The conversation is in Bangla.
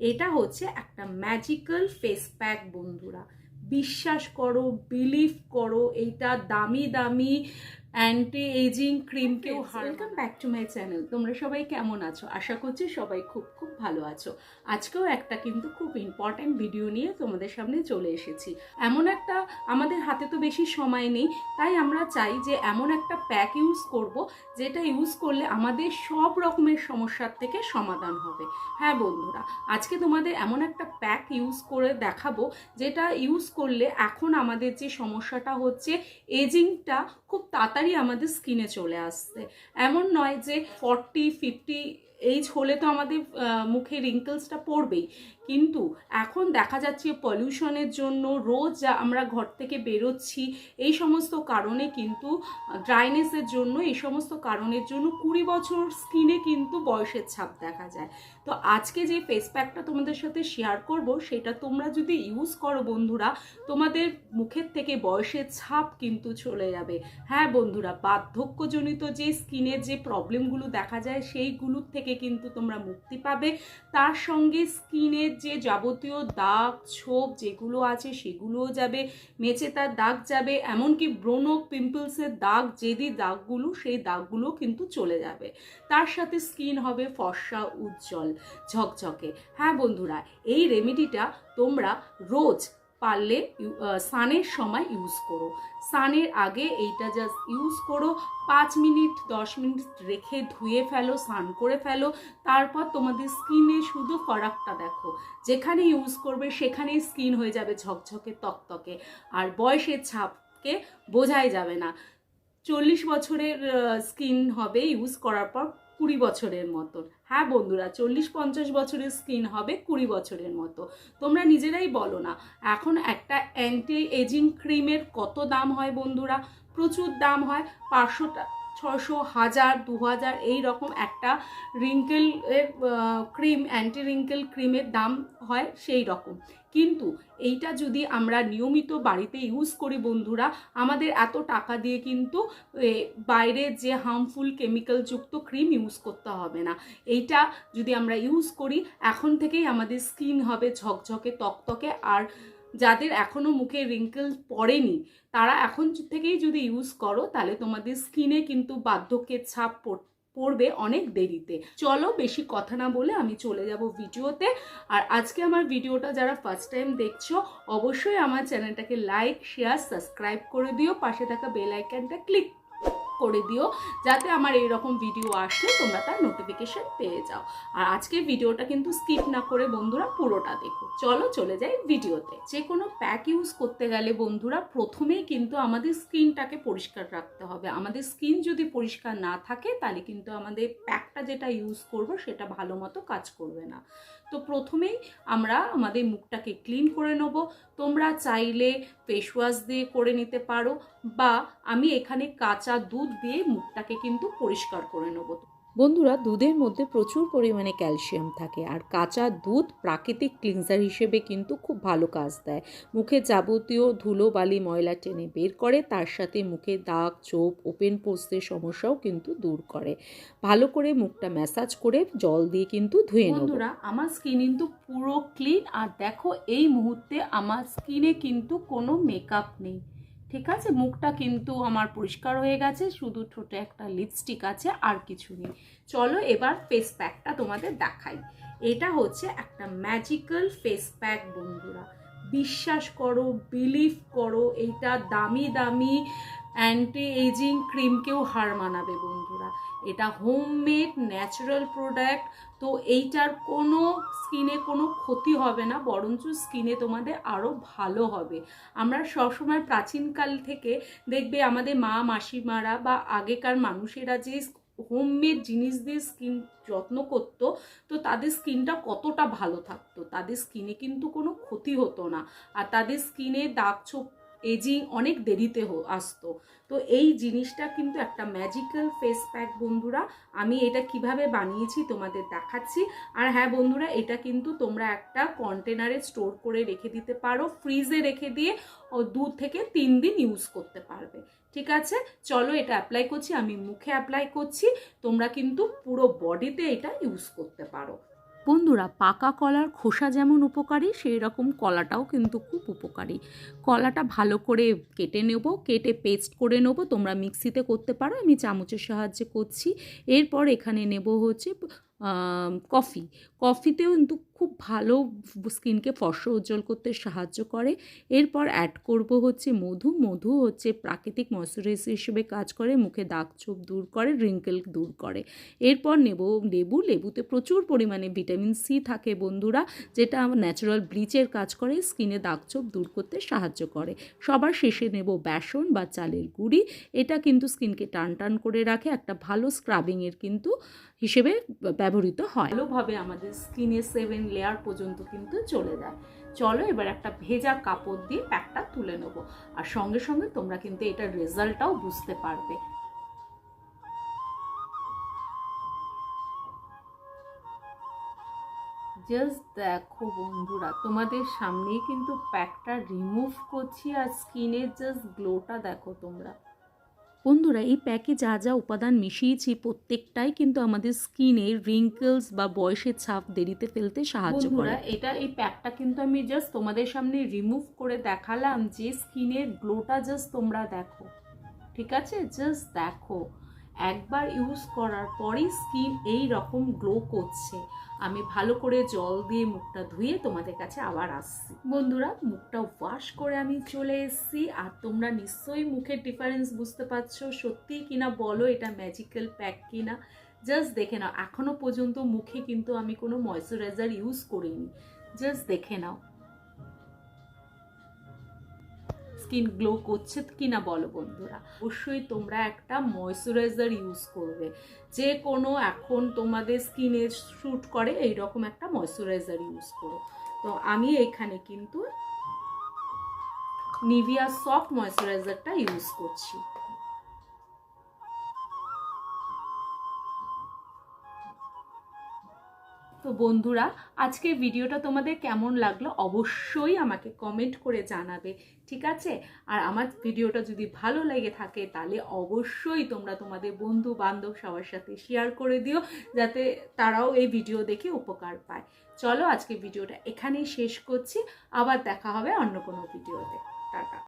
এটা হচ্ছে একটা ম্যাজিক্যাল ফেস প্যাক বন্ধুরা। বিশ্বাস করো বিলিভ করো এইটা দামি দামি anti ageing ক্রিমকেও welcome back to my channel তোমরা সবাই কেমন আছো? আশা করছি সবাই খুব খুব ভালো আছো। আজকেও একটা কিন্তু খুব ইম্পর্ট্যান্ট ভিডিও নিয়ে তোমাদের সামনে চলে এসেছি। এমন একটা আমাদের হাতে তো বেশি সময় নেই তাই আমরা চাই যে এমন একটা প্যাক ইউজ করব যেটা ইউজ করলে আমাদের সব রকমের সমস্যার থেকে সমাধান হবে। হ্যাঁ বন্ধুরা আজকে তোমাদের এমন একটা প্যাক ইউজ করে দেখাবো যেটা ইউজ করলে এখন আমাদের যে সমস্যাটা হচ্ছে এজিংটা খুব তাড়াতাড়ি আমাদের স্কিনে চলে আসছে। এমন নয় যে ফর্টি ফিফটি এইজ হলে তো আমাদের মুখে রিঙ্কলসটা পড়বেই। কিন্তু এখন দেখা যাচ্ছে পলিউশনের জন্য রোজ যা আমরা ঘর থেকে বেরোচ্ছি, এই সমস্ত কারণে কিন্তু ড্রাইনেসের জন্য, এই সমস্ত কারণের জন্য কুড়ি বছর স্কিনে কিন্তু বয়সের ছাপ দেখা যায়। তো আজকে যে ফেস প্যাকটা তোমাদের সাথে শেয়ার করব, সেটা তোমরা যদি ইউজ করো বন্ধুরা, তোমাদের মুখের থেকে বয়সের ছাপ কিন্তু চলে যাবে। হ্যাঁ বন্ধুরা, বার্ধক্যজনিত যে স্কিনের যে প্রবলেমগুলো দেখা যায়, সেইগুলোর থেকে কিন্তু তোমরা মুক্তি পাবে। তার সঙ্গে স্কিনের যে যাবতীয় দাগ, ছোপ যেগুলো আছে সেগুলোও যাবে মেচে তার দাগ যাবে, এমনকি ব্রণ পিম্পলসের দাগ, যেদি দাগগুলো সেই দাগগুলো কিন্তু চলে যাবে। তার সাথে স্কিন হবে ফর্সা, উজ্জ্বল, ঝকঝকে। হ্যাঁ বন্ধুরা, এই রেমেডিটা তোমরা রোজ পারলে সানের সময় ইউজ করো। সানের আগে এইটা জাস্ট ইউজ করো, পাঁচ মিনিট, দশ মিনিট রেখে ধুয়ে ফেলো, স্নান করে ফেলো, তারপর তোমাদের স্কিনে শুধু ফারাকটা দেখো। যেখানে ইউজ করবে সেখানেই স্কিন হয়ে যাবে ঝকঝকে, তকতকে। আর বয়সের ছাপকে বোঝাই যাবে না। চল্লিশ বছরের স্কিন হবে ইউজ করার পর কুড়ি বছরের মতন হ্যাঁ বন্ধুরা, চল্লিশ পঞ্চাশ বছরের স্কিন হবে কুড়ি বছরের মতো। তোমরা নিজেরাই বলো না, এখন একটা অ্যান্টি এজিং ক্রিমের কত দাম হয় বন্ধুরা? প্রচুর দাম হয়, পাঁচশো ছশো হাজার, দু হাজার, এই রকম একটা রিঙ্কেল ক্রিম অ্যান্টি রিঙ্কেল ক্রিমের দাম হয় সেই রকম। কিন্তু এইটা যদি আমরা নিয়মিত বাড়িতে ইউজ করি বন্ধুরা, আমাদের এত টাকা দিয়ে কিন্তু বাইরে যে হার্মফুল কেমিক্যালযুক্ত ক্রিম ইউজ করতে হবে না। এইটা যদি আমরা ইউজ করি, এখন থেকেই আমাদের স্কিন হবে ঝকঝকে তকতকে আর যাদের এখনও মুখে রিঙ্কেল পড়েনি, তারা এখন থেকেই যদি ইউজ করো, তাহলে তোমাদের স্কিনে কিন্তু বার্ধক্যের ছাপ পড়- পড়বে অনেক দেরিতে। চলো বেশি কথা না বলে আমি চলে যাব ভিডিওতে। আর আজকে আমার ভিডিওটা যারা ফার্স্ট টাইম দেখছ, অবশ্যই আমার চ্যানেলটাকে লাইক শেয়ার সাবস্ক্রাইব করে দিও। পাশে থাকা বেল আইকনটা ক্লিক করে দিও, যাতে আমার এই রকম ভিডিও আসলে তোমরা তার নোটিফিকেশন পেয়ে যাও। আর আজকে ভিডিওটা কিন্তু স্কিপ না করে বন্ধুরা পুরোটা দেখো। চলো চলে যাই ভিডিওতে যে কোনো প্যাক ইউজ করতে গেলে বন্ধুরা প্রথমেই কিন্তু আমাদের স্কিনটাকে পরিষ্কার রাখতে হবে। আমাদের স্কিন যদি পরিষ্কার না থাকে, তাহলে কিন্তু আমাদের প্যাকটা যেটা ইউজ করব, সেটা ভালো মতো কাজ করবে না। তো প্রথমেই আমরা আমাদের মুখটাকে ক্লিন করে নেব। তোমরা চাইলে ফেস ওয়াশ দিয়ে করে নিতে পারো বা আমি এখানে কাঁচা দুধ দিয়ে মুখটাকে কিন্তু পরিষ্কার করে নেব। বন্ধুরা, দুধের মধ্যে প্রচুর পরিমাণে ক্যালসিয়াম থাকে আর কাঁচা দুধ প্রাকৃতিক ক্লিনজার হিসেবে কিন্তু খুব ভালো কাজ দেয়। মুখে যাবতীয় ধুলো, বালি, ময়লা টেনে বের করে, তার সাথে মুখে দাগ, চোপ, ওপেন পোস্টের সমস্যাও কিন্তু দূর করে। ভালো করে মুখটা ম্যাসাজ করে জল দিয়ে কিন্তু ধুয়ে নেব। বন্ধুরা, আমার স্কিন কিন্তু পুরো ক্লিন আর দেখো, এই মুহূর্তে আমার স্কিনে কিন্তু কোনো মেকআপ নেই। ঠিক আছে? মুখটা কিন্তু আমার পরিষ্কার হয়ে গেছে, শুধু ঠোঁটে একটা লিপস্টিক আছে, আর কিছু নেই। চলো এবার ফেস প্যাকটা তোমাদের দেখাই। এটা হচ্ছে একটা ম্যাজিক্যাল ফেস প্যাক বন্ধুরা। বিশ্বাস করো বিলিভ করো, এইটা দামি দামি অ্যান্টি এজিং ক্রিমকেও হার মানাবে বন্ধুরা। এটা হোমমেড ন্যাচারাল প্রোডাক্ট তো এইটার কোনো স্কিনে কোনো ক্ষতি হবে না, বরঞ্চ স্কিনে তোমাদের আরও ভালো হবে। আমরা সবসময় প্রাচীনকাল থেকে দেখবে আমাদের মা, মাসিমারা বা আগেকার মানুষেরা যে হোমমেড জিনিস দিয়ে স্কিন যত্ন করতো, তো তাদের স্কিনটা কতটা ভালো থাকতো? তাদের স্কিনে কিন্তু কোনো ক্ষতি হতো না। আর তাদের স্কিনে দাগ ছোপ এজিং অনেক দেরিতে আসতো। তো এই জিনিসটা কিন্তু একটা ম্যাজিক্যাল ফেস প্যাক বন্ধুরা, আমি এটা কীভাবে বানিয়েছি তোমাদের দেখাচ্ছি। আর হ্যাঁ বন্ধুরা, এটা কিন্তু তোমরা একটা কন্টেনারে স্টোর করে রেখে দিতে পারো ফ্রিজে রেখে দিয়ে ও দু থেকে তিন দিন ইউজ করতে পারবে। ঠিক আছে? চলো এটা অ্যাপ্লাই করছি, আমি মুখে অ্যাপ্লাই করছি, তোমরা কিন্তু পুরো বডিতে এটা ইউজ করতে পারো। বন্ধুরা, পাকা কলার খোসা যেমন উপকারী সেই রকম কলাটাও কিন্তু খুব উপকারী। কলাটা ভালো করে কেটে নেব, কেটে পেস্ট করে নেব, তোমরা মিক্সিতে করতে পারো, আমি চামচের সাহায্যে করছি। এরপর এখানে নেব হচ্ছে কফি। কফিতেও কিন্তু খুব ভালো স্কিনকে ফর্স উজ্জ্বল করতে সাহায্য করে। এরপর অ্যাড করব হচ্ছে মধু। মধু হচ্ছে প্রাকৃতিক ময়শ্চারাইজার হিসেবে কাজ করে, মুখে দাগ ছোপ দূর করে রিঙ্কেল দূর করে। এরপর নেব লেবু। লেবুতে প্রচুর পরিমাণে ভিটামিন সি থাকে বন্ধুরা, যেটা ন্যাচারাল ব্লিচের কাজ করে, স্কিনে দাগ দাগছোপ দূর করতে সাহায্য করে। সবার শেষে নেব বেসন বা চালের গুঁড়ি। এটা কিন্তু স্কিনকে টান টান করে রাখে। একটা ভালো স্ক্রাবিংয়ের কিন্তু হিসেবে ব্যবহৃত হয়। ভালোভাবে আমাদের স্কিনে সেভেন লেয়ার পর্যন্ত কিন্তু চলে যায়। চলো এবার একটা ভেজা কাপড় দিয়ে প্যাকটা তুলে নেব। আর সঙ্গে সঙ্গে তোমরা কিন্তু এটার রেজাল্টটাও বুঝতে পারবে। জাস্ট দেখো বন্ধুরা, তোমাদের সামনেই কিন্তু প্যাকটা রিমুভ করছি আর স্কিনের জাস্ট গ্লোটা দেখো তোমরা। বন্ধুরা, এই প্যাকে যা যা উপাদান মিশিয়েছি প্রত্যেকটাই কিন্তু আমাদের স্কিনে রিঙ্কেলস বা বয়সের ছাপ দেরিতে ফেলতে সাহায্য করে। এটা এই প্যাকটা কিন্তু আমি জাস্ট তোমাদের সামনে রিমুভ করে দেখালাম যে স্কিনের গ্লোটা জাস্ট তোমরা দেখো, ঠিক আছে? জাস্ট দেখো। একবার ইউজ করার পরেই স্কিন এই রকম গ্লো করছে। আমি ভালো করে জল দিয়ে মুখটা ধুয়ে তোমাদের কাছে আবার আসছি। বন্ধুরা, মুখটা ওয়াশ করে আমি চলে এসেছি, আর তোমরা নিশ্চয়ই মুখের ডিফারেন্স বুঝতে পারছ। সত্যি কিনা বলো, এটা ম্যাজিক্যাল প্যাক কিনা? জাস্ট দেখে নাও এখনও পর্যন্ত মুখে কিন্তু আমি কোনো ময়শ্চারাইজার ইউজ করিনি। জাস্ট দেখে নাও। স্কিন গ্লো করছে কিনা বলো বন্ধুরা? অবশ্যই তোমরা একটা ময়শ্চারাইজার ইউজ করবে। যে কোনো এখন তোমাদের স্কিনে শ্যুট করে এই রকম একটা ময়শ্চারাইজার ইউজ করো। তো আমি এখানে কিন্তু নিভিয়া সফট ময়শ্চারাইজারটা ইউজ করছি। তো বন্ধুরা, আজকের ভিডিওটা তোমাদের কেমন লাগল অবশ্যই আমাকে কমেন্ট করে জানাবে, ঠিক আছে? আর আমার ভিডিওটা যদি ভালো লেগে থাকে তাহলে অবশ্যই তোমরা তোমাদের বন্ধু বান্ধব সবার সাথে শেয়ার করে দিও, যাতে তারাও এই ভিডিও দেখে উপকার পায়। চলো আজকে ভিডিওটা এখানেই শেষ করছি, আবার দেখা হবে অন্য কোনো ভিডিওতে টাটা।